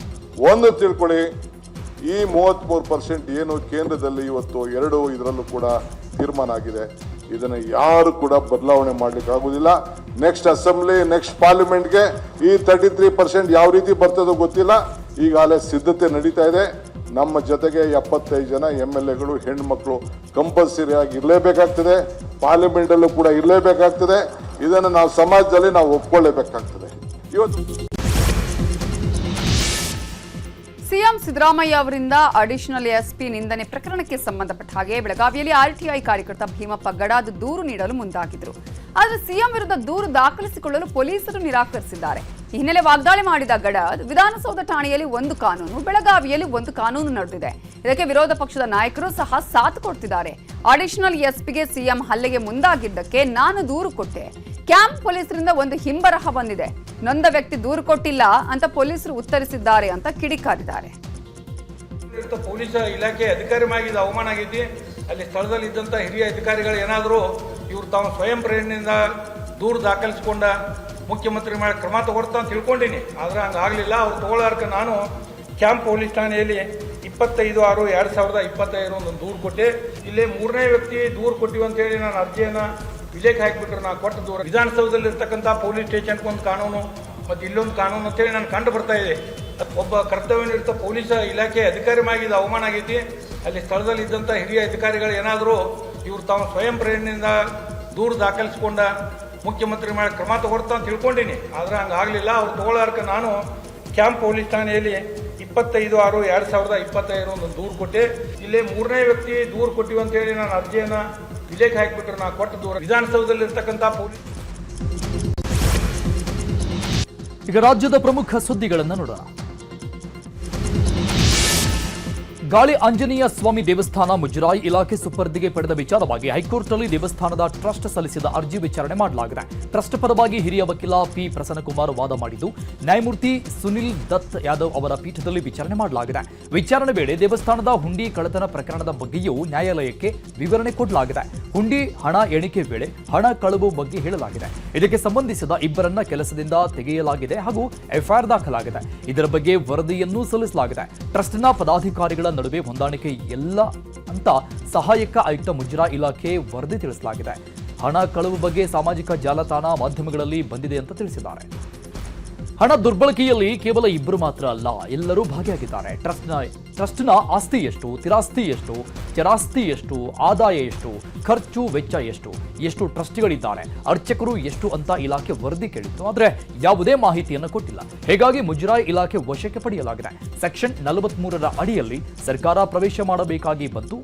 ಒಂದು ತಿಳ್ಕೊಳ್ಳಿ, ಈ ಮೂವತ್ತ್ಮೂರು ಪರ್ಸೆಂಟ್ ಏನು ಕೇಂದ್ರದಲ್ಲಿ ಇವತ್ತು ಎರಡು, ಇದರಲ್ಲೂ ಕೂಡ ತೀರ್ಮಾನ ಆಗಿದೆ. ಇದನ್ನು ಯಾರು ಕೂಡ ಬದಲಾವಣೆ ಮಾಡ್ಲಿಕ್ಕೆ ಆಗೋದಿಲ್ಲ. ನೆಕ್ಸ್ಟ್ ಅಸೆಂಬ್ಲಿ ನೆಕ್ಸ್ಟ್ ಪಾರ್ಲಿಮೆಂಟ್ಗೆ ಈ ತರ್ಟಿ ತ್ರೀ ಪರ್ಸೆಂಟ್ ಯಾವ ರೀತಿ ಬರ್ತದೋ ಗೊತ್ತಿಲ್ಲ. ಈಗಾಗಲೇ ಸಿದ್ಧತೆ ನಡೀತಾ ಇದೆ. ನಮ್ಮ ಜೊತೆಗೆ ಎಪ್ಪತ್ತೈದು ಜನ ಎಂ ಎಲ್ ಎಗಳು ಹೆಣ್ಮಕ್ಳು ಕಂಪಲ್ಸರಿ ಆಗಿ ಇರಲೇಬೇಕಾಗ್ತದೆ. ಪಾರ್ಲಿಮೆಂಟಲ್ಲೂ ಕೂಡ ಇರಲೇಬೇಕಾಗ್ತದೆ. ಇದನ್ನು ನಾವು ಸಮಾಜದಲ್ಲಿ ನಾವು ಒಪ್ಕೊಳ್ಳೇಬೇಕಾಗ್ತದೆ. ಇವತ್ತು ಸಿಎಂ ಸಿದ್ದರಾಮಯ್ಯ ಅವರಿಂದ ಅಡಿಷನಲ್ ಎಸ್ಪಿ ನಿಂದನೆ ಪ್ರಕರಣಕ್ಕೆ ಸಂಬಂಧಪಟ್ಟ ಹಾಗೆ ಬೆಳಗಾವಿಯಲ್ಲಿ ಆರ್ಟಿಐ ಕಾರ್ಯಕರ್ತ ಭೀಮಪ್ಪ ಗಡಾದ್ ದೂರು ನೀಡಲು ಮುಂದಾಗಿದ್ರು ಆದರೆ ಸಿಎಂ ವಿರುದ್ಧ ದೂರು ದಾಖಲಿಸಿಕೊಳ್ಳಲು ಪೊಲೀಸರು ನಿರಾಕರಿಸಿದ್ದಾರೆ. ಈ ಹಿನ್ನೆಲೆ ವಾಗ್ದಾಳಿ ಮಾಡಿದ ಗಡ ವಿಧಾನಸೌಧ ಠಾಣೆಯಲ್ಲಿ ಒಂದು ಕಾನೂನು, ಬೆಳಗಾವಿಯಲ್ಲಿ ಒಂದು ಕಾನೂನು ನಡೆದಿದೆ. ಇದಕ್ಕೆ ವಿರೋಧ ಪಕ್ಷದ ನಾಯಕರು ಸಹ ಸಾಥ್ ಕೊಡ್ತಿದ್ದಾರೆ. ಅಡಿಷನಲ್ ಎಸ್ಪಿಗೆ ಸಿಎಂ ಹಲ್ಲೆಗೆ ಮುಂದಾಗಿದ್ದಕ್ಕೆ ನಾನು ದೂರು ಕೊಟ್ಟೆ. ಕ್ಯಾಂಪ್ ಪೊಲೀಸರಿಂದ ಒಂದು ಹಿಂಬರಹ ಬಂದಿದೆ. ನೊಂದ ವ್ಯಕ್ತಿ ದೂರು ಕೊಟ್ಟಿಲ್ಲ ಅಂತ ಪೊಲೀಸರು ಉತ್ತರಿಸಿದ್ದಾರೆ ಅಂತ ಕಿಡಿಕಾರಿದ್ದಾರೆ. ಪೊಲೀಸ್ ಇಲಾಖೆ ಅಧಿಕಾರಿ ಅವಮಾನ ಆಗೈತಿ ಅಲ್ಲಿ ಸ್ಥಳದಲ್ಲಿ ಇದ್ದಂಥ ಹಿರಿಯ ಅಧಿಕಾರಿಗಳು ಏನಾದರೂ ಇವರು ತಾವು ಸ್ವಯಂ ಪ್ರೇರಣೆಯಿಂದ ದೂರು ದಾಖಲಿಸಿಕೊಂಡ ಮುಖ್ಯಮಂತ್ರಿ ಮೇಲೆ ಕ್ರಮ ತಗೊಡ್ತಾ ಅಂತ ತಿಳ್ಕೊಂಡಿನಿ. ಆದ್ರೆ ಹಂಗಾಗಲಿಲ್ಲ ಅವ್ರು ತಗೊಳ್ಳಾರ್ಕ ನಾನು ಕ್ಯಾಂಪ್ ಪೊಲೀಸ್ ಠಾಣೆಯಲ್ಲಿ ಇಪ್ಪತ್ತೈದು ಆರು ಎರಡು ಸಾವಿರದ ಇಪ್ಪತ್ತೈದು ಒಂದು ದೂರು ಕೊಟ್ಟೆ. ಇಲ್ಲೇ ಮೂರನೇ ವ್ಯಕ್ತಿ ದೂರು ಕೊಟ್ಟಿವಿ ಅಂತೇಳಿ ನಾನು ಅರ್ಜಿಯನ್ನು ವಿಲೇಖ ಹಾಕಿಬಿಟ್ರೆ ನಾನು ಕೊಟ್ಟ ದೂರ. ವಿಧಾನಸೌಧದಲ್ಲಿ ಇರ್ತಕ್ಕಂಥ ಪೊಲೀಸ್ ಸ್ಟೇಷನ್ಗೆ ಒಂದು ಕಾನೂನು ಮತ್ತು ಇಲ್ಲೊಂದು ಕಾನೂನು ಅಂತೇಳಿ ನಾನು ಕಂಡು ಬರ್ತಾ ಇದೆ. ಒಬ್ಬ ಕರ್ತವ್ಯನಿರತ ಪೊಲೀಸ್ ಇಲಾಖೆ ಅಧಿಕಾರಿ ಅವಮಾನ ಆಗೈತಿ. ಅಲ್ಲಿ ಸ್ಥಳದಲ್ಲಿ ಇದ್ದಂಥ ಹಿರಿಯ ಅಧಿಕಾರಿಗಳು ಏನಾದರೂ ಇವರು ತಾವು ಸ್ವಯಂ ಪ್ರೇರಣೆಯಿಂದ ದೂರು ದಾಖಲಿಸಿಕೊಂಡ ಮುಖ್ಯಮಂತ್ರಿ ಮೇಲೆ ಕ್ರಮ ತಗೊಡ್ತಾ ಅಂತ ತಿಳ್ಕೊಂಡಿನಿ. ಆದ್ರೆ ಹಂಗಾಗಲಿಲ್ಲ. ಅವ್ರು ತಗೊಳ್ಳಾರ್ಕ ನಾನು ಕ್ಯಾಂಪ್ ಪೊಲೀಸ್ ಠಾಣೆಯಲ್ಲಿ ಇಪ್ಪತ್ತೈದು ಆರು ಎರಡು ಸಾವಿರದ ಇಪ್ಪತ್ತೈದು ಒಂದು ದೂರು ಕೊಟ್ಟೆ. ಇಲ್ಲಿ ಮೂರನೇ ವ್ಯಕ್ತಿ ದೂರು ಕೊಟ್ಟಿವಿ ಅಂತೇಳಿ ನಾನು ಅರ್ಜಿಯನ್ನು ವಿಲೇಖ ಹಾಕಿಬಿಟ್ರೆ ನಾನು ಕೊಟ್ಟ ದೂರ. ವಿಧಾನಸೌಧದಲ್ಲಿ ಇರ್ತಕ್ಕಂಥ ಪೊಲೀಸ್ ಈಗ ರಾಜ್ಯದ ಪ್ರಮುಖ ಸುದ್ದಿಗಳನ್ನು ನೋಡೋಣ. ಗಾಳಿ ಆಂಜನೇಯ ಸ್ವಾಮಿ ದೇವಸ್ಥಾನ ಮುಜರಾಯಿ ಇಲಾಖೆ ಸುಪರ್ದಿಗೆ ಪಡೆದ ವಿಚಾರವಾಗಿ ಹೈಕೋರ್ಟ್ನಲ್ಲಿ ದೇವಸ್ಥಾನದ ಟ್ರಸ್ಟ್ ಸಲ್ಲಿಸಿದ ಅರ್ಜಿ ವಿಚಾರಣೆ ಮಾಡಲಾಗಿದೆ. ಟ್ರಸ್ಟ್ ಪರವಾಗಿ ಹಿರಿಯ ವಕೀಲ ಪಿ ಪ್ರಸನ್ನಕುಮಾರ್ ವಾದ ಮಾಡಿದ್ದು, ನ್ಯಾಯಮೂರ್ತಿ ಸುನಿಲ್ ದತ್ ಯಾದವ್ ಅವರ ಪೀಠದಲ್ಲಿ ವಿಚಾರಣೆ ಮಾಡಲಾಗಿದೆ. ವಿಚಾರಣೆ ವೇಳೆ ದೇವಸ್ಥಾನದ ಹುಂಡಿ ಕಳ್ಳತನ ಪ್ರಕರಣದ ಬಗ್ಗೆಯೂ ನ್ಯಾಯಾಲಯಕ್ಕೆ ವಿವರಣೆ ಕೊಡಲಾಗಿದೆ. ಹುಂಡಿ ಹಣ ಎಣಿಕೆ ವೇಳೆ ಹಣ ಕಳವು ಬಗ್ಗೆ ಹೇಳಲಾಗಿದೆ. ಇದಕ್ಕೆ ಸಂಬಂಧಿಸಿದ ಇಬ್ಬರನ್ನ ಕೆಲಸದಿಂದ ತೆಗೆಯಲಾಗಿದೆ ಹಾಗೂ ಎಫ್ಐಆರ್ ದಾಖಲಾಗಿದೆ. ಇದರ ಬಗ್ಗೆ ವರದಿಯನ್ನೂ ಸಲ್ಲಿಸಲಾಗಿದೆ. ಟ್ರಸ್ಟ್ನ ಪದಾಧಿಕಾರಿಗಳ ನಡುವೆ ಹೊಂದಾಣಿಕೆ ಎಲ್ಲ ಅಂತ ಸಹಾಯಕ ಆಯುಕ್ತ ಮುಜರಾ ಇಲಾಖೆ ವರದಿ ತಿಳಿಸಲಾಗಿದೆ. ಹಣ ಕಳುವು ಬಗ್ಗೆ ಸಾಮಾಜಿಕ ಜಾಲತಾಣ ಮಾಧ್ಯಮಗಳಲ್ಲಿ ಬಂದಿದೆ ಅಂತ ತಿಳಿಸಿದ್ದಾರೆ. ಹಣ ದುರ್ಬಳಕೆಯಲ್ಲಿ ಕೇವಲ ಇಬ್ಬರು ಮಾತ್ರ ಅಲ್ಲ, ಎಲ್ಲರೂ ಭಾಗಿಯಾಗಿದ್ದಾರೆ. ಟ್ರಸ್ಟ್ನ ಟ್ರಸ್ಟ್ನ ಆಸ್ತಿ ಎಷ್ಟು, ತಿರಾಸ್ತಿ ಎಷ್ಟು, ಚರಾಸ್ತಿ ಎಷ್ಟು, ಆದಾಯ ಎಷ್ಟು, ಖರ್ಚು, ವೆಚ್ಚ ಎಷ್ಟು ಎಷ್ಟು ಟ್ರಸ್ಟ್ಗಳಿದ್ದಾರೆ, ಅರ್ಚಕರು ಎಷ್ಟು ಅಂತ ಇಲಾಖೆ ವರದಿ ಕೇಳಿತ್ತು, ಆದರೆ ಯಾವುದೇ ಮಾಹಿತಿಯನ್ನು ಕೊಟ್ಟಿಲ್ಲ. ಹೀಗಾಗಿ ಮುಜರಾಯಿ ಇಲಾಖೆ ವಶಕ್ಕೆ ಪಡೆಯಲಾಗಿದೆ. ಸೆಕ್ಷನ್ ನಲವತ್ಮೂರರ ಅಡಿಯಲ್ಲಿ ಸರ್ಕಾರ ಪ್ರವೇಶ ಮಾಡಬೇಕಾಗಿ ಬಂತು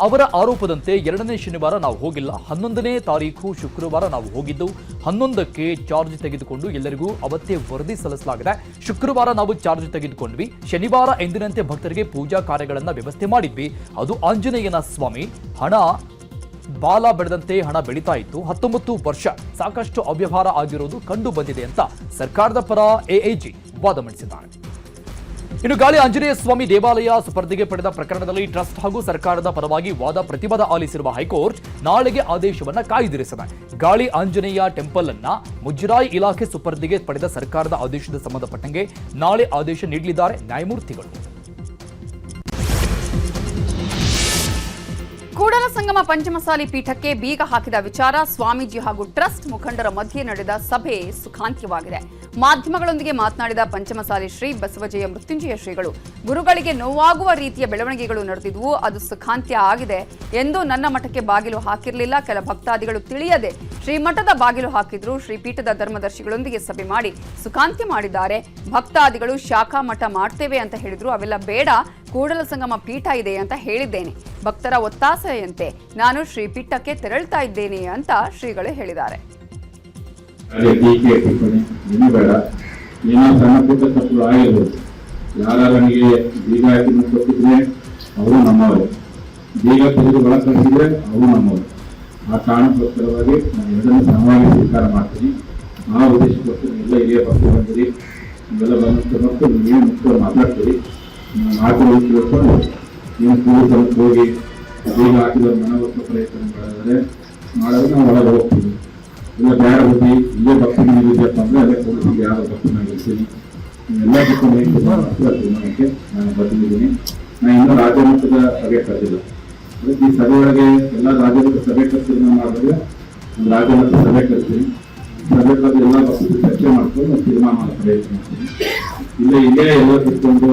ಅವರ ಆರೋಪದಂತೆ ಎರಡನೇ ಶನಿವಾರ ನಾವು ಹೋಗಿಲ್ಲ. ಹನ್ನೊಂದನೇ ತಾರೀಕು ಶುಕ್ರವಾರ ನಾವು ಹೋಗಿದ್ದು, ಹನ್ನೊಂದಕ್ಕೆ ಚಾರ್ಜ್ ತೆಗೆದುಕೊಂಡು ಎಲ್ಲರಿಗೂ ಅವತ್ತೇ ವರದಿ ಸಲ್ಲಿಸಲಾಗಿದೆ. ಶುಕ್ರವಾರ ನಾವು ಚಾರ್ಜ್ ತೆಗೆದುಕೊಂಡ್ವಿ. ಶನಿವಾರ ಎಂದಿನಂತೆ ಭಕ್ತರಿಗೆ ಪೂಜಾ ಕಾರ್ಯಗಳನ್ನ ವ್ಯವಸ್ಥೆ ಮಾಡಿದ್ವಿ. ಅದು ಆಂಜನೇಯನ ಸ್ವಾಮಿ. ಹಣ ಬಾಲ ಬೆಳೆದಂತೆ ಹಣ ಬೆಳೀತಾ ಇತ್ತು. ಹತ್ತೊಂಬತ್ತು ವರ್ಷ ಸಾಕಷ್ಟು ಅವ್ಯವಹಾರ ಆಗಿರೋದು ಕಂಡು ಬಂದಿದೆ ಅಂತ ಸರ್ಕಾರದ ಪರ ಎಐಜಿ ವಾದ ಮಂಡಿಸಿದ್ದಾರೆ. ಇನ್ನು ಗಾಳಿ ಆಂಜನೇಯ ಸ್ವಾಮಿ ದೇವಾಲಯ ಸುಪರ್ದಿಗೆ ಪಡೆದ ಪ್ರಕರಣದಲ್ಲಿ ಟ್ರಸ್ಟ್ ಹಾಗೂ ಸರ್ಕಾರದ ಪರವಾಗಿ ವಾದ ಪ್ರತಿವಾದ ಆಲಿಸಿರುವ ಹೈಕೋರ್ಟ್ ನಾಳೆಗೆ ಆದೇಶವನ್ನ ಕಾಯ್ದಿರಿಸಿದೆ. ಗಾಳಿ ಆಂಜನೇಯ ಟೆಂಪಲ್ ಅನ್ನ ಮುಜರಾಯಿ ಇಲಾಖೆ ಸುಪರ್ದಿಗೆ ಪಡೆದ ಸರ್ಕಾರದ ಆದೇಶದ ಸಂಬಂಧಪಟ್ಟಂಗೆ ನಾಳೆ ಆದೇಶ ನೀಡಲಿದ್ದಾರೆ ನ್ಯಾಯಮೂರ್ತಿಗಳು. ಕೂಡಲ ಸಂಗಮ ಪಂಚಮಸಾಲಿ ಪೀಠಕ್ಕೆ ಬೀಗ ಹಾಕಿದ ವಿಚಾರ ಸ್ವಾಮೀಜಿ ಹಾಗೂ ಟ್ರಸ್ಟ್ ಮುಖಂಡರ ಮಧ್ಯೆ ನಡೆದ ಸಭೆ ಸುಖಾಂತ್ಯವಾಗಿದೆ. ಮಾಧ್ಯಮಗಳೊಂದಿಗೆ ಮಾತನಾಡಿದ ಪಂಚಮಸಾಲಿ ಶ್ರೀ ಬಸವಜಯ ಮೃತ್ಯುಂಜಯ ಶ್ರೀಗಳು, ಗುರುಗಳಿಗೆ ನೋವಾಗುವ ರೀತಿಯ ಬೆಳವಣಿಗೆಗಳು ನಡೆದಿದ್ವು, ಅದು ಸುಖಾಂತ್ಯ ಆಗಿದೆ ಎಂದು ನನ್ನ ಮಠಕ್ಕೆ ಬಾಗಿಲು ಹಾಕಿರಲಿಲ್ಲ, ಕೆಲ ಭಕ್ತಾದಿಗಳು ತಿಳಿಯದೆ ಶ್ರೀಮಠದ ಬಾಗಿಲು ಹಾಕಿದ್ರು, ಶ್ರೀಪೀಠದ ಧರ್ಮದರ್ಶಿಗಳೊಂದಿಗೆ ಸಭೆ ಮಾಡಿ ಸುಖಾಂತ್ಯ ಮಾಡಿದ್ದಾರೆ. ಭಕ್ತಾದಿಗಳು ಶಾಖಾ ಮಠ ಮಾಡ್ತೇವೆ ಅಂತ ಹೇಳಿದ್ರು, ಅವೆಲ್ಲ ಬೇಡ ಕೂಡಲ ಸಂಗಮ ಪೀಠ ಇದೆ ಅಂತ ಹೇಳಿದ್ದೇನೆ. ಭಕ್ತರ ಒತ್ತಾಸೆಯಂತೆ ನಾನು ಶ್ರೀ ಪೀಠಕ್ಕೆ ತೆರಳ್ತಾ ಇದ್ದೇನೆ ಅಂತ ಶ್ರೀಗಳು ಹೇಳಿದ್ದಾರೆ. ಅವರು ನಮ್ಮವರು. ಬೀಗ ತೆಗೆದು ಒಳ ಕಳಿಸಿದ್ರೆ ಅವರು ನಮ್ಮವರು. ಆ ಕಾರಣಕ್ಕೋಸ್ಕರವಾಗಿ ನಾನು ಎರಡನ್ನೂ ಸಮವಾಗಿ ಸ್ವೀಕಾರ ಮಾಡ್ತೀನಿ. ಆ ಉದ್ದೇಶಕ್ಕೋಸ್ಕರ ಎಲ್ಲ ಹಿರಿಯ ಭಕ್ತರು ಬಂದಿರಿ. ನೀವೆಲ್ಲ ಬಂದು ಮತ್ತು ನೀವು ಮುಖ್ಯವಾಗಿ ಮಾತಾಡ್ತೀರಿ. ತಿಳ್ಕೊಂಡು ನೀವು ಕೂಡಿಸಲು ಹೋಗಿ ಬೀಗ ಹಾಕಿದ ಮನವೊತ್ತ ಪ್ರಯತ್ನ ಮಾಡಿದ್ರೆ ಮಾಡಿದ್ರೆ ನಾವು ಒಳಗೆ ಹೋಗ್ತೀವಿ ಇಲ್ಲ ಬೇಡ ಬುದ್ಧಿ ಇಲ್ಲೇ ಭಕ್ತಿ ನಿಲ್ಲಿದ್ದಪ್ಪ ಅಂದರೆ ಅಲ್ಲೇ ಕೂಡಿಸಿ ಯಾವ ಭಕ್ತಿ ಇರ್ತೀನಿ ಎಲ್ಲ ಭಕ್ತಿ ತೀರ್ಮಾನಕ್ಕೆ ನಾನು ಬರ್ತಿದ್ದೀನಿ ನಾನು ಇನ್ನೂ ರಾಜ್ಯ ಮಟ್ಟದ ಸಭೆ ಕರೆದಿಲ್ಲ ಅದಕ್ಕೆ ಈ ಸಭೆಯೊಳಗೆ ಎಲ್ಲ ರಾಜ್ಯ ಸಭೆ ಮಾಡಿದಾಗ ಮಾಡಿದ್ರೆ ರಾಜ್ಯ ಮಟ್ಟದ ಸಭೆ ಕರಿತೀನಿ ಸಭೆ ಕರೆದು ಎಲ್ಲ ಭಕ್ತಿ ಚರ್ಚೆ ಮಾಡ್ಕೊಂಡು ತೀರ್ಮಾನ ಪ್ರಯತ್ನ ಮಾಡ್ತೀನಿ ಇಲ್ಲ ಇಲ್ಲೇ ಎಲ್ಲ ತಿಳ್ಕೊಂಡು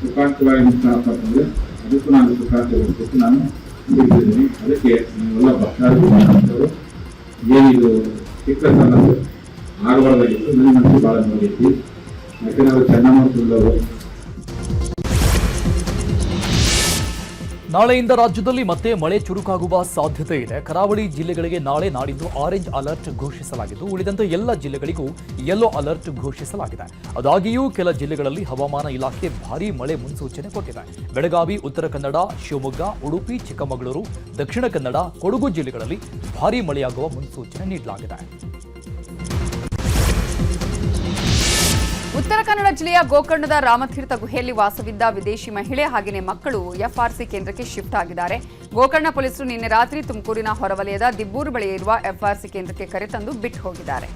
ಸುಖಾಂತವಾಗಿ ನಿಂತ ಅಂತಂದ್ರೆ ಅದಕ್ಕೂ ನಾನು ಕೊಟ್ಟು ನಾನು ಸಿಗ್ತಿದ್ದೀನಿ ಅದಕ್ಕೆ ನೀವೆಲ್ಲ ಭಕ್ತಾದಿಗಳು ಏನಿದು ಚಿಕ್ಕ ಸಾಲ ಆಗಬಾರ್ದಾಗಿತ್ತು ನನಗೆ ಮನಸ್ಸು ಭಾಳ ನೋಡೈತಿ ಯಾಕಂದ್ರೆ ಅವರು ಚೆನ್ನಮ್ಮ ನಾಳೆಯಿಂದ ರಾಜ್ಯದಲ್ಲಿ ಮತ್ತೆ ಮಳೆ ಚುರುಕಾಗುವ ಸಾಧ್ಯತೆ ಇದೆ. ಕರಾವಳಿ ಜಿಲ್ಲೆಗಳಿಗೆ ನಾಳೆ ನಾಡಿದ್ದು ಆರೆಂಜ್ ಅಲರ್ಟ್ ಘೋಷಿಸಲಾಗಿದ್ದು, ಉಳಿದಂತೆ ಎಲ್ಲ ಜಿಲ್ಲೆಗಳಿಗೂ ಯೆಲ್ಲೋ ಅಲರ್ಟ್ ಘೋಷಿಸಲಾಗಿದೆ. ಆದಾಗಿಯೂ ಕೆಲ ಜಿಲ್ಲೆಗಳಲ್ಲಿ ಹವಾಮಾನ ಇಲಾಖೆ ಭಾರೀ ಮಳೆ ಮುನ್ಸೂಚನೆ ಕೊಟ್ಟಿದೆ. ಬೆಳಗಾವಿ, ಉತ್ತರ ಕನ್ನಡ, ಶಿವಮೊಗ್ಗ, ಉಡುಪಿ, ಚಿಕ್ಕಮಗಳೂರು, ದಕ್ಷಿಣ ಕನ್ನಡ, ಕೊಡಗು ಜಿಲ್ಲೆಗಳಲ್ಲಿ ಭಾರೀ ಮಳೆಯಾಗುವ ಮುನ್ಸೂಚನೆ ನೀಡಲಾಗಿದೆ. ಉತ್ತರ ಕನ್ನಡ ಜಿಲ್ಲೆಯ ಗೋಕರ್ಣದ ರಾಮತೀರ್ಥ ಗುಹೆಯಲ್ಲಿ ವಾಸವಿದ್ದ ವಿದೇಶಿ ಮಹಿಳೆ ಹಾಗೆಯೇ ಮಕ್ಕಳು ಎಫ್ಆರ್ಸಿ ಕೇಂದ್ರಕ್ಕೆ ಶಿಫ್ಟ್ ಆಗಿದ್ದಾರೆ. ಗೋಕರ್ಣ ಪೊಲೀಸರು ನಿನ್ನೆ ರಾತ್ರಿ ತುಮಕೂರಿನ ಹೊರವಲಯದ ದಿಬ್ಬೂರು ಬಳಿ ಇರುವ ಎಫ್ಆರ್ಸಿ ಕೇಂದ್ರಕ್ಕೆ ಕರೆತಂದು ಬಿಟ್ಟು ಹೋಗಿದ್ದಾರೆ.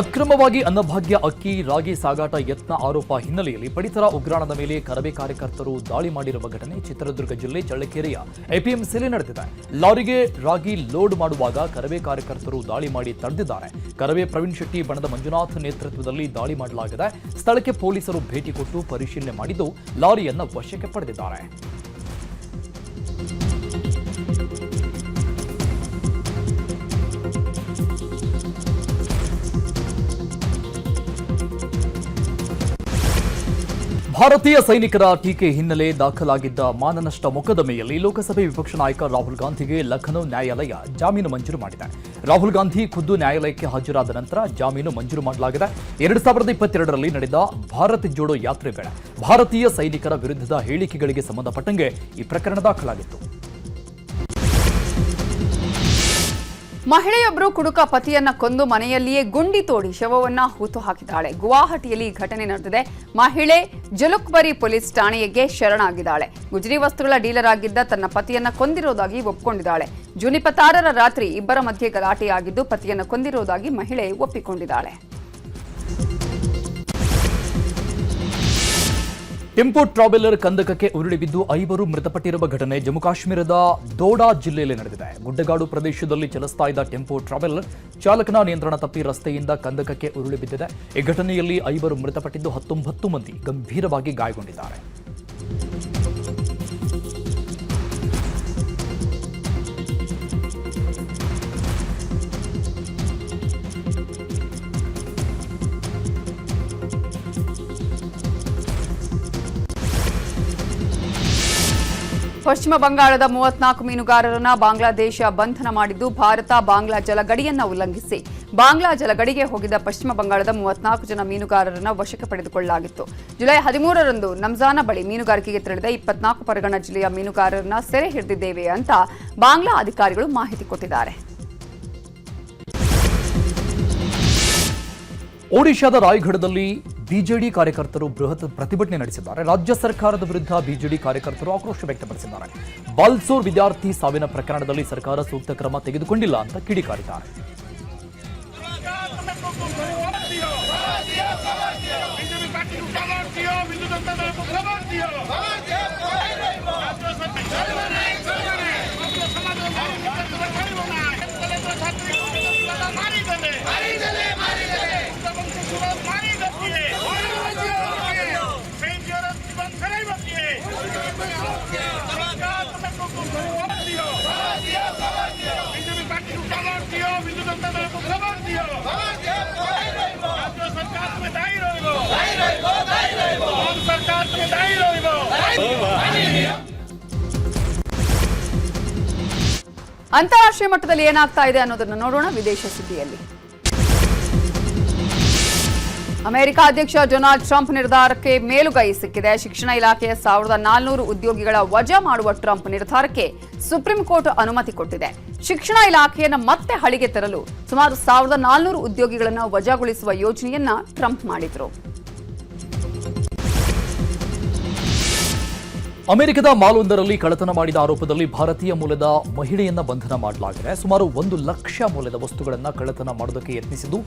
ಅಕ್ರಮವಾಗಿ ಅನ್ನಭಾಗ್ಯ ಅಕ್ಕಿ, ರಾಗಿ ಸಾಗಾಟ ಯತ್ನ ಆರೋಪ ಹಿನ್ನೆಲೆಯಲ್ಲಿ ಪಡಿತರ ಉಗ್ರಾಣದ ಮೇಲೆ ಕರವೇ ಕಾರ್ಯಕರ್ತರು ದಾಳಿ ಮಾಡಿರುವ ಘಟನೆ ಚಿತ್ರದುರ್ಗ ಜಿಲ್ಲೆ ಚಳ್ಳಕೆರೆಯ ಎಪಿಎಂಸಿಯಲ್ಲಿ ನಡೆದಿದೆ. ಲಾರಿಗೆ ರಾಗಿ ಲೋಡ್ ಮಾಡುವಾಗ ಕರವೇ ಕಾರ್ಯಕರ್ತರು ದಾಳಿ ಮಾಡಿ ತಡೆದಿದ್ದಾರೆ. ಕರವೇ ಪ್ರವೀಣ್ ಶೆಟ್ಟಿ ಬಣದ ಮಂಜುನಾಥ್ ನೇತೃತ್ವದಲ್ಲಿ ದಾಳಿ ಮಾಡಲಾಗಿದೆ. ಸ್ಥಳಕ್ಕೆ ಪೊಲೀಸರು ಭೇಟಿ ಕೊಟ್ಟು ಪರಿಶೀಲನೆ ಮಾಡಿದ್ದು ಲಾರಿಯನ್ನು ವಶಕ್ಕೆ ಪಡೆದಿದ್ದಾರೆ. ಭಾರತೀಯ ಸೈನಿಕರ ಟೀಕೆ ಹಿನ್ನೆಲೆ ದಾಖಲಾಗಿದ್ದ ಮಾನನಷ್ಟ ಮೊಕದ್ದಮೆಯಲ್ಲಿ ಲೋಕಸಭೆ ವಿಪಕ್ಷ ನಾಯಕ ರಾಹುಲ್ ಗಾಂಧಿಗೆ ಲಖನೌ ನ್ಯಾಯಾಲಯ ಜಾಮೀನು ಮಂಜೂರು ಮಾಡಿದೆ. ರಾಹುಲ್ ಗಾಂಧಿ ಖುದ್ದು ನ್ಯಾಯಾಲಯಕ್ಕೆ ಹಾಜರಾದ ನಂತರ ಜಾಮೀನು ಮಂಜೂರು ಮಾಡಲಾಗಿದೆ. ಎರಡು ಸಾವಿರದ ಇಪ್ಪತ್ತೆರಡರಲ್ಲಿ ನಡೆದ ಭಾರತ್ ಜೋಡೋ ಯಾತ್ರೆ ವೇಳೆ ಭಾರತೀಯ ಸೈನಿಕರ ವಿರುದ್ಧದ ಹೇಳಿಕೆಗಳಿಗೆ ಸಂಬಂಧಪಟ್ಟಂಗೆ ಈ ಪ್ರಕರಣ ದಾಖಲಾಗಿತ್ತು. ಮಹಿಳೆಯೊಬ್ಬರು ಕುಡುಕ ಪತಿಯನ್ನ ಕೊಂದು ಮನೆಯಲ್ಲಿಯೇ ಗುಂಡಿ ತೋಡಿ ಶವವನ್ನ ಹೂತು ಹಾಕಿದ್ದಾಳೆ. ಗುವಾಹಟಿಯಲ್ಲಿ ಘಟನೆ ನಡೆದಿದೆ. ಮಹಿಳೆ ಜಲುಕ್ಬರಿ ಪೊಲೀಸ್ ಠಾಣೆಗೆ ಶರಣಾಗಿದ್ದಾಳೆ. ಗುಜರಿ ವಸ್ತುಗಳ ಡೀಲರ್ ಆಗಿದ್ದ ತನ್ನ ಪತಿಯನ್ನ ಕೊಂದಿರೋದಾಗಿ ಒಪ್ಪಿಕೊಂಡಿದ್ದಾಳೆ ಜೂನ್ ಇಪ್ಪತ್ತಾರರ ರಾತ್ರಿ ಇಬ್ಬರ ಮಧ್ಯೆ ಗಲಾಟೆಯಾಗಿದ್ದು ಪತಿಯನ್ನ ಕೊಂದಿರೋದಾಗಿ ಮಹಿಳೆ ಒಪ್ಪಿಕೊಂಡಿದ್ದಾಳೆ. ಟೆಂಪೋ ಟ್ರಾವೆಲರ್ ಕಂದಕಕ್ಕೆ ಉರುಳಿ ಬಿದ್ದು ಐವರು ಮೃತಪಟ್ಟಿರುವ ಘಟನೆ ಜಮ್ಮು ಕಾಶ್ಮೀರದ ದೋಡಾ ಜಿಲ್ಲೆಯಲ್ಲಿ ನಡೆದಿದೆ. ಗುಡ್ಡಗಾಡು ಪ್ರದೇಶದಲ್ಲಿ ಚಲಿಸ್ತಾ ಇದ್ದ ಟೆಂಪೋ ಟ್ರಾವೆಲರ್ ಚಾಲಕನ ನಿಯಂತ್ರಣ ತಪ್ಪಿ ರಸ್ತೆಯಿಂದ ಕಂದಕಕ್ಕೆ ಉರುಳಿ ಬಿದ್ದಿದೆ. ಈ ಘಟನೆಯಲ್ಲಿ ಐವರು ಮೃತಪಟ್ಟಿದ್ದು ಹತ್ತೊಂಬತ್ತು ಮಂದಿ ಗಂಭೀರವಾಗಿ ಗಾಯಗೊಂಡಿದ್ದಾರೆ. ಪಶ್ಚಿಮ ಬಂಗಾಳದ ಮೂವತ್ನಾಲ್ಕು ಮೀನುಗಾರರನ್ನ ಬಾಂಗ್ಲಾದೇಶ ಬಂಧನ ಮಾಡಿದ್ದು ಭಾರತ ಬಾಂಗ್ಲಾ ಜಲಗಡಿಯನ್ನ ಉಲ್ಲಂಘಿಸಿ. ಬಾಂಗ್ಲಾ ಜಲಗಡಿಗೆ ಹೋಗಿದ್ದ ಪಶ್ಚಿಮ ಬಂಗಾಳದ ಮೂವತ್ನಾಲ್ಕು ಜನ ಮೀನುಗಾರರನ್ನ ವಶಕ್ಕೆ ಪಡೆದುಕೊಳ್ಳಲಾಗಿತ್ತು. ಜುಲೈ ಹದಿಮೂರರಂದು ನಮ್ಜಾನ ಬಳಿ ಮೀನುಗಾರಿಕೆಗೆ ತೆರಳಿದ ಇಪ್ಪತ್ನಾಲ್ಕು ಪರಗಣ ಜಿಲ್ಲೆಯ ಮೀನುಗಾರರನ್ನ ಸೆರೆ ಹಿಡಿದಿದ್ದೇವೆ ಅಂತ ಬಾಂಗ್ಲಾ ಅಧಿಕಾರಿಗಳು ಮಾಹಿತಿ ಕೊಟ್ಟಿದ್ದಾರೆ. ಒಡಿಶಾದ ರಾಯಗಢದಲ್ಲಿ ಬಿಜೆಡಿ ಕಾರ್ಯಕರ್ತರು ಬೃಹತ್ ಪ್ರತಿಭಟನೆ ನಡೆಸಿದ್ದಾರೆ. ರಾಜ್ಯ ಸರ್ಕಾರದ ವಿರುದ್ಧ ಬಿಜೆಡಿ ಕಾರ್ಯಕರ್ತರು ಆಕ್ರೋಶ ವ್ಯಕ್ತಪಡಿಸಿದ್ದಾರೆ. ಬಲ್ಸೂರ್ ವಿದ್ಯಾರ್ಥಿ ಸಾವಿನ ಪ್ರಕರಣದಲ್ಲಿ ಸರ್ಕಾರ ಸೂಕ್ತ ಕ್ರಮ ತೆಗೆದುಕೊಂಡಿಲ್ಲ ಅಂತ ಕಿಡಿಕಾರಿದ್ದಾರೆ. ಅಂತಾರಾಷ್ಟ್ರೀಯ ಮಟ್ಟದಲ್ಲಿ ಏನಾಗ್ತಾ ಇದೆ ಅನ್ನೋದನ್ನು ನೋಡೋಣ ವಿದೇಶ ಸುದ್ದಿಯಲ್ಲಿ. ಅಮೆರಿಕ ಅಧ್ಯಕ್ಷ ಡೊನಾಲ್ಡ್ ಟ್ರಂಪ್ ನಿರ್ಧಾರಕ್ಕೆ ಮೇಲುಗೈ ಸಿಕ್ಕಿದೆ. ಶಿಕ್ಷಣ ಇಲಾಖೆಯ ಸಾವಿರದ ನಾಲ್ನೂರು ಉದ್ಯೋಗಿಗಳ ವಜಾ ಮಾಡುವ ಟ್ರಂಪ್ ನಿರ್ಧಾರಕ್ಕೆ ಸುಪ್ರೀಂ ಕೋರ್ಟ್ ಅನುಮತಿ ಕೊಟ್ಟಿದೆ. ಶಿಕ್ಷಣ ಇಲಾಖೆಯನ್ನು ಮತ್ತೆ ಹಳಿಗೆ ತರಲು ಸುಮಾರು ಸಾವಿರದ ನಾಲ್ನೂರು ಉದ್ಯೋಗಿಗಳನ್ನು ವಜಾಗೊಳಿಸುವ ಯೋಜನೆಯನ್ನ ಟ್ರಂಪ್ ಮಾಡಿದ್ರು. ಅಮೆರಿಕದ ಮಾಲೊಂದರಲ್ಲಿ ಕಳ್ಳತನ ಮಾಡಿದ ಆರೋಪದಲ್ಲಿ ಭಾರತೀಯ ಮೂಲದ ಮಹಿಳೆಯನ್ನ ಬಂಧನ ಮಾಡಲಾಗಿದೆ ಸುಮಾರು ಒಂದು ಲಕ್ಷ ಮೌಲ್ಯದ ವಸ್ತುಗಳನ್ನು ಕಳ್ಳತನ ಮಾಡೋದಕ್ಕೆ ಯತ್ನಿಸಿದ್ದು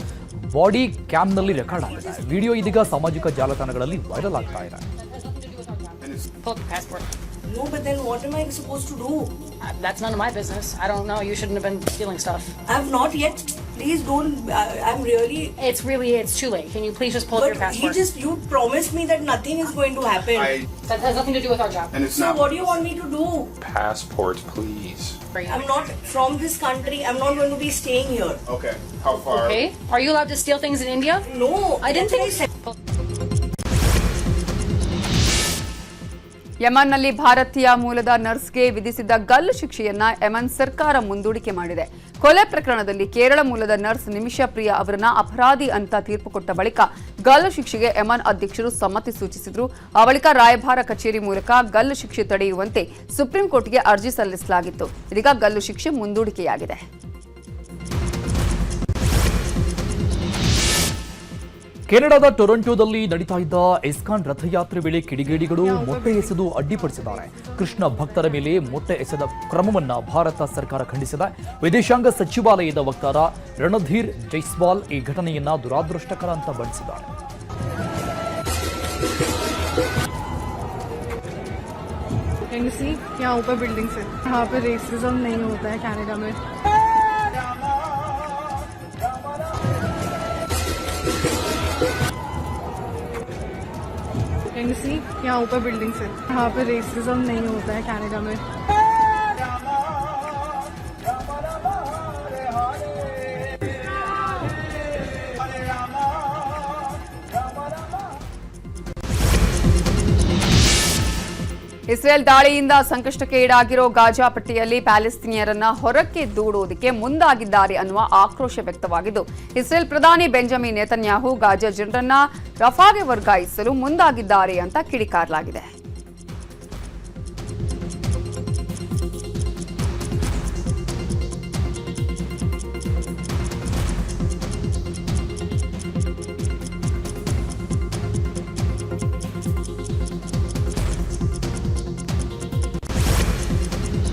ಬಾಡಿ ಕ್ಯಾಮ್ನಲ್ಲಿ ರೆಕಾರ್ಡ್ ಆಗಿದೆ ವಿಡಿಯೋ ಇದೀಗ ಸಾಮಾಜಿಕ ಜಾಲತಾಣಗಳಲ್ಲಿ ವೈರಲ್ ಆಗ್ತಾ ಇದೆ. No, but then what am I supposed to do? Uh, That's none of my business. I don't know. You shouldn't have been stealing stuff. I've not yet. Please don't. I, I'm really. It's really, it's too late. Can you please just pull up your But he passport? just you promised me that nothing is going to happen. I, That has nothing to do with our job. And it's so not what do you want me to do? passport, please. I'm not from this country. I'm not going to be staying here. Okay. How far? Okay. Are you allowed to steal things in India? No, I didn't think that's think. ಯಮನ್ನಲ್ಲಿ ಭಾರತೀಯ ಮೂಲದ ನರ್ಸ್ಗೆ ವಿಧಿಸಿದ್ದ ಗಲ್ಲು ಶಿಕ್ಷೆಯನ್ನ ಯಮನ್ ಸರ್ಕಾರ ಮುಂದೂಡಿಕೆ ಮಾಡಿದೆ. ಕೊಲೆ ಪ್ರಕರಣದಲ್ಲಿ ಕೇರಳ ಮೂಲದ ನರ್ಸ್ ನಿಮಿಷಾ ಪ್ರಿಯಾ ಅವರನ್ನ ಅಪರಾಧಿ ಅಂತ ತೀರ್ಪು ಕೊಟ್ಟ ಬಳಿಕ ಗಲ್ಲು ಶಿಕ್ಷೆಗೆ ಯಮನ್ ಅಧ್ಯಕ್ಷರು ಸಮ್ಮತಿ ಸೂಚಿಸಿದ್ರು. ಆ ಬಳಿಕ ರಾಯಭಾರ ಕಚೇರಿ ಮೂಲಕ ಗಲ್ಲು ಶಿಕ್ಷೆ ತಡೆಯುವಂತೆ ಸುಪ್ರೀಂ ಕೋರ್ಟ್ಗೆ ಅರ್ಜಿ ಸಲ್ಲಿಸಲಾಗಿತ್ತು. ಇದೀಗ ಗಲ್ಲು ಶಿಕ್ಷೆ ಮುಂದೂಡಿಕೆಯಾಗಿದೆ. ಕೆನಡಾದ ಟೊರೊಂಟೊದಲ್ಲಿ ನಡೀತಾ ಇದ್ದ ಇಸ್ಕಾನ್ ರಥಯಾತ್ರೆ ವೇಳೆ ಕಿಡಿಗೇಡಿಗಳು ಮೊಟ್ಟೆ ಎಸೆದು ಅಡ್ಡಿಪಡಿಸಿದ್ದಾರೆ ಕೃಷ್ಣ ಭಕ್ತರ ಮೇಲೆ ಮೊಟ್ಟೆ ಎಸೆದ ಕ್ರಮವನ್ನ ಭಾರತ ಸರ್ಕಾರ ಖಂಡಿಸಿದೆ ವಿದೇಶಾಂಗ ಸಚಿವಾಲಯದ ವಕ್ತಾರ ರಣಧೀರ್ ಜೈಸ್ವಾಲ್ ಈ ಘಟನೆಯನ್ನ ದುರಾದೃಷ್ಟಕರ ಅಂತ ಬಣ್ಣಿಸಿದ್ದಾರೆ सी यहाँ ऊपर बिल्डिंग से यहाँ पे रेसिज्म नहीं होता है कनाडा में सी यहाँ ऊपर बिल्डिंग से। यहाँ पे रेसिज्म नहीं होता है कनाडा में। ಇಸ್ರೇಲ್ ದಾಳಿಯಿಂದ ಸಂಕಷ್ಟಕ್ಕೆ ಈಡಾಗಿರೋ ಗಾಜಾ ಪಟ್ಟಿಯಲ್ಲಿ ಪ್ಯಾಲೆಸ್ತೀನಿಯರನ್ನ ಹೊರಕ್ಕೆ ದೂಡುವುದಕ್ಕೆ ಮುಂದಾಗಿದ್ದಾರೆ ಅನ್ನುವ ಆಕ್ರೋಶ ವ್ಯಕ್ತವಾಗಿದ್ದು, ಇಸ್ರೇಲ್ ಪ್ರಧಾನಿ ಬೆಂಜಮಿನ್ ನೇತನ್ಯಾಹು ಗಾಜಾ ಜನರನ್ನ ರಫಾಗೆ ವರ್ಗಾಯಿಸಲು ಮುಂದಾಗಿದ್ದಾರೆ ಅಂತ ಕಿಡಿಕಾರಲಾಗಿದೆ.